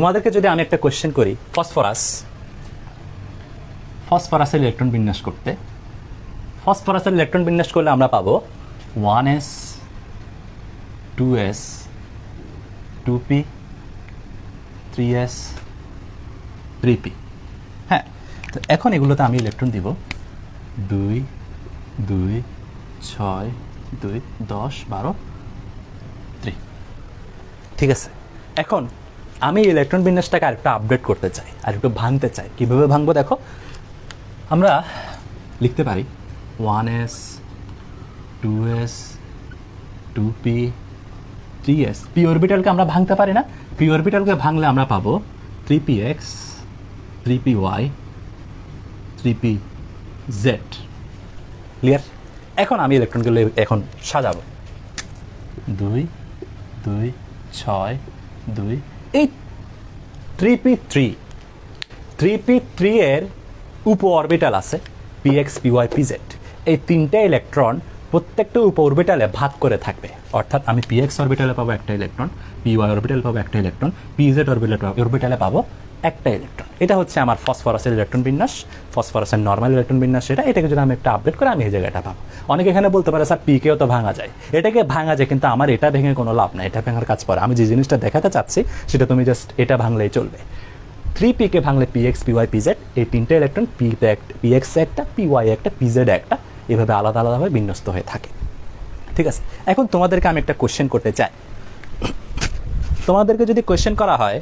তোমাদেরকে যদি আমি একটা কোয়েশ্চেন করি ফসফরাস ফসফরাসের ইলেকট্রন বিন্যাস করতে ফসফরাসের ইলেকট্রন বিন্যাস করলে আমরা পাবো one S two S two P three S three P হ্যাঁ তো এখন এগুলোতে আমি ইলেকট্রন দিব দুই দুই, ছয়, দুই, দশ, বারো থ্রি ঠিক আছে? এখন আমি ইলেকট্রন বিন্যাসটাকে আরেকটু আপডেট করতে চাই আর একটু ভাঙতে চাই। কীভাবে ভাঙবো দেখো? আমরা লিখতে পারি one S two S two P three S P অরবিটালকে আমরা ভাঙতে পারি না। পি অরবিটালকে ভাঙলে আমরা পাবো three P X three P Y three P Z clear এখন আমি ইলেকট্রনগুলো এখন সাজাবো। দুই দুই, ছয়, দুই এই three P three three P three এর উপ অরবিটাল আছে P X P Y P Z এই তিনটে ইলেকট্রন প্রত্যেকটা উপ অরবিটালে ভাগ করে থাকবে। অর্থাৎ আমি পি এক্স অরবিটালে পাবো একটা ইলেকট্রন পি ওয়াই অরবিটালে পাবো একটা ইলেকট্রন পি জেড অরবিটাল অরবিটালে পাবো একটা ইলেকট্রন এটা হচ্ছে আমার ফসফরাসের ইলেকট্রন বিন্যাস। ফসফরাসের নর্মাল ইলেকট্রন বিন্যাস সেটা। এটাকে যদি আমি একটা আপডেট করে, আমি এই জায়গাটা পাবো। অনেকে এখানে বলতে পারে, স্যার পিকেও তো ভাঙা যায়। এটাকে ভাঙা যায়, কিন্তু আমার এটা ভেঙে কোনো লাভ নাই। এটা ভাঙার কাজ পরে আমি যে জিনিসটা দেখাতে চাচ্ছি, সেটা তুমি জাস্ট এটা ভাঙলেই চলবে। থ্রি পিকে ভাঙলে P X P Y P Z এই তিনটে ইলেকট্রন একটা পি এক্স একটা পি ওয়াই একটা পি জেড একটা। এভাবে আলাদা আলাদাভাবে বিন্যস্ত হয়ে থাকে। ঠিক আছে? এখন তোমাদেরকে আমি একটা কোশ্চেন করতে চাই। তোমাদেরকে যদি কোশ্চেন করা হয়,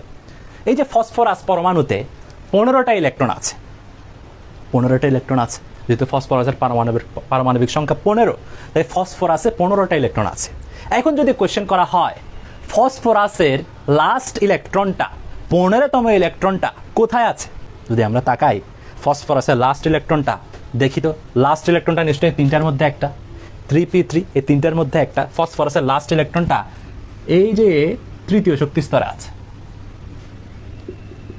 এই যে ফসফরাস পরমাণুতে পনেরোটা ইলেকট্রন আছে। পনেরোটা ইলেকট্রন আছে। যেহেতু ফসফরাসের পারমাণবিক পারমাণবিক সংখ্যা পনেরো, তাই ফসফরাসে পনেরোটা ইলেকট্রন আছে। এখন যদি কোশ্চেন করা হয় ফসফরাসের লাস্ট ইলেকট্রনটা পনেরোতম ইলেকট্রনটা কোথায় আছে? যদি আমরা তাকাই ফসফরাসের লাস্ট ইলেকট্রনটা দেখি তো লাস্ট ইলেকট্রনটা নিশ্চয়ই তিনটার মধ্যে একটা। থ্রি পি থ্রি এই তিনটার মধ্যে একটা। ফসফরাসের লাস্ট ইলেকট্রনটা এই যে তৃতীয় শক্তি স্তরে আছে।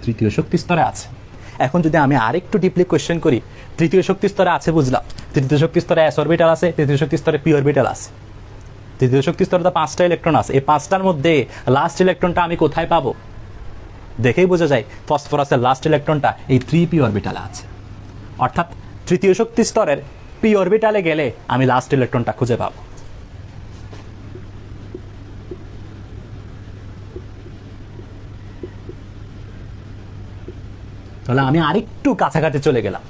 তৃতীয় শক্তি স্তরে আছে। এখন যদি আমি আরেকটু ডিপলি কোয়েশ্চেন করি, তৃতীয় শক্তি স্তরে আছে বুঝলাম। তৃতীয় শক্তি স্তরে এস অরবিটাল আছে, তৃতীয় শক্তি স্তরে পি অরবিটাল আছে। তৃতীয় শক্তি স্তরে তো পাঁচটা ইলেকট্রন আছে। এই পাঁচটার মধ্যে লাস্ট ইলেকট্রনটা আমি কোথায় পাবো? দেখেই বোঝা যায় ফসফরাসের লাস্ট ইলেকট্রনটা এই থ্রি পি অরবিটালে আছে। অর্থাৎ তৃতীয় শক্তি স্তরের পি অরবিটালে গেলে আমি লাস্ট ইলেকট্রনটা খুঁজে পাবো। তাহলে আমি আরেকটু কাছাকাছি চলে গেলাম।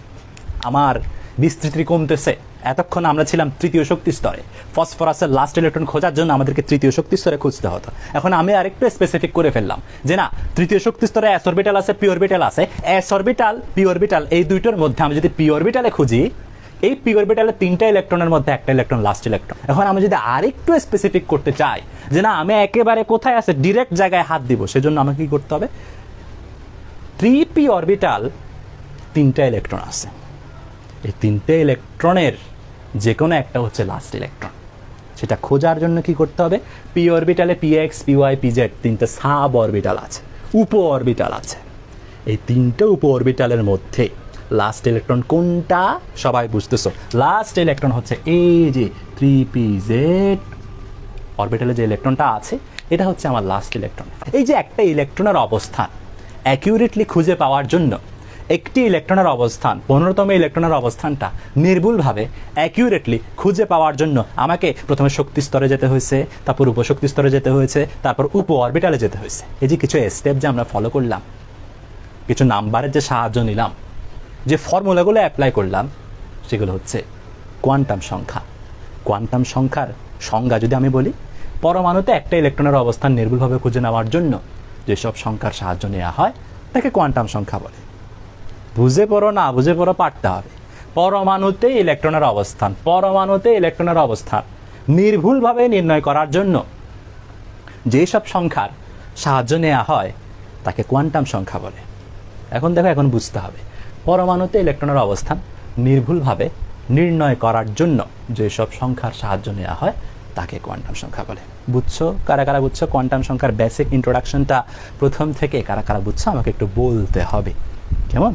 আমার বিস্তৃতি কমতেছে। এতক্ষণ আমরা ছিলাম তৃতীয় শক্তি স্তরে। ফসফরাসের লাস্ট ইলেকট্রন খোঁজার জন্য আমাদেরকে তৃতীয় শক্তি স্তরে খুঁজতে হতো। এখন আমি আরেকটু স্পেসিফিক করে ফেললাম যে না, তৃতীয় শক্তি স্তরে এস অরবিটাল আছে পি অরবিটাল আছে। এস অরবিটাল পি এই দুইটার মধ্যে আমি যদি পি অরবিটালে খুঁজি, এই পি অরবিটালে তিনটা ইলেকট্রনের মধ্যে একটা ইলেকট্রন লাস্ট ইলেকট্রন এখন আমি যদি আরেকটু স্পেসিফিক করতে চাই যে না, আমি একেবারে কোথায় আছে ডিরেক্ট জায়গায় হাত দিব, সেজন্য আমাকে কি করতে হবে? থ্রি পি অরবিটাল তিনটা ইলেকট্রন আছে। এই তিনটে ইলেকট্রনের যে কোনো একটা হচ্ছে লাস্ট ইলেকট্রন সেটা খোঁজার জন্য কি করতে হবে? P অরবিটালে P X P Y P Z তিনটে সাব অরবিটাল আছে, উপ অরবিটাল আছে। এই তিনটে উপ অরবিটালের মধ্যে লাস্ট ইলেকট্রন কোনটা? সবাই বুঝতেছো? লাস্ট ইলেকট্রন হচ্ছে এই যে থ্রি পি জেড অরবিটালে যে ইলেকট্রনটা আছে, এটা হচ্ছে আমার লাস্ট ইলেকট্রন এই যে একটা ইলেকট্রনের অবস্থান অ্যাকিউরেটলি খুঁজে পাওয়ার জন্য একটি ইলেকট্রনের অবস্থান, পনেরোতম ইলেকট্রনের অবস্থানটা নির্ভুলভাবে অ্যাকিউরেটলি খুঁজে পাওয়ার জন্য আমাকে প্রথমে শক্তি স্তরে যেতে হয়েছে, তারপর উপশক্তি স্তরে যেতে হয়েছে, তারপর উপ অরবিটালে যেতে হয়েছে। এই যে কিছু স্টেপ যে আমরা ফলো করলাম, কিছু নাম্বারের যে সাহায্য নিলাম, যে ফর্মুলাগুলো অ্যাপ্লাই করলাম, সেগুলো হচ্ছে কোয়ান্টাম সংখ্যা। কোয়ান্টাম সংখ্যার সংজ্ঞা যদি আমি বলি, পরমাণুতে একটা ইলেকট্রনের অবস্থান নির্ভুলভাবে খুঁজে নেওয়ার জন্য যেসব সংখ্যার সাহায্য নেওয়া হয়, তাকে কোয়ান্টাম সংখ্যা বলে। বুঝে পড়ো, না বুঝে পড়ো পারতে হবে। পরমাণুতে ইলেকট্রনের অবস্থান, পরমাণুতে ইলেকট্রনের অবস্থান। নির্ভুলভাবে নির্ণয় করার জন্য যেসব সংখ্যার সাহায্য নেওয়া হয়, তাকে কোয়ান্টাম সংখ্যা বলে। এখন দেখো, এখন বুঝতে হবে। পরমাণুতে ইলেকট্রনের অবস্থান নির্ভুলভাবে নির্ণয় করার জন্য যেসব সংখ্যার সাহায্য নেওয়া হয়, তাকে কোয়ান্টাম সংখ্যা বলে। বুঝছ? কারা কারা বুঝছ? কোয়ান্টাম সংখ্যার বেসিক ইন্ট্রোডাকশনটা প্রথম থেকে কারা কারা বুঝছ? আমাকে একটু বলতে হবে। কেমন?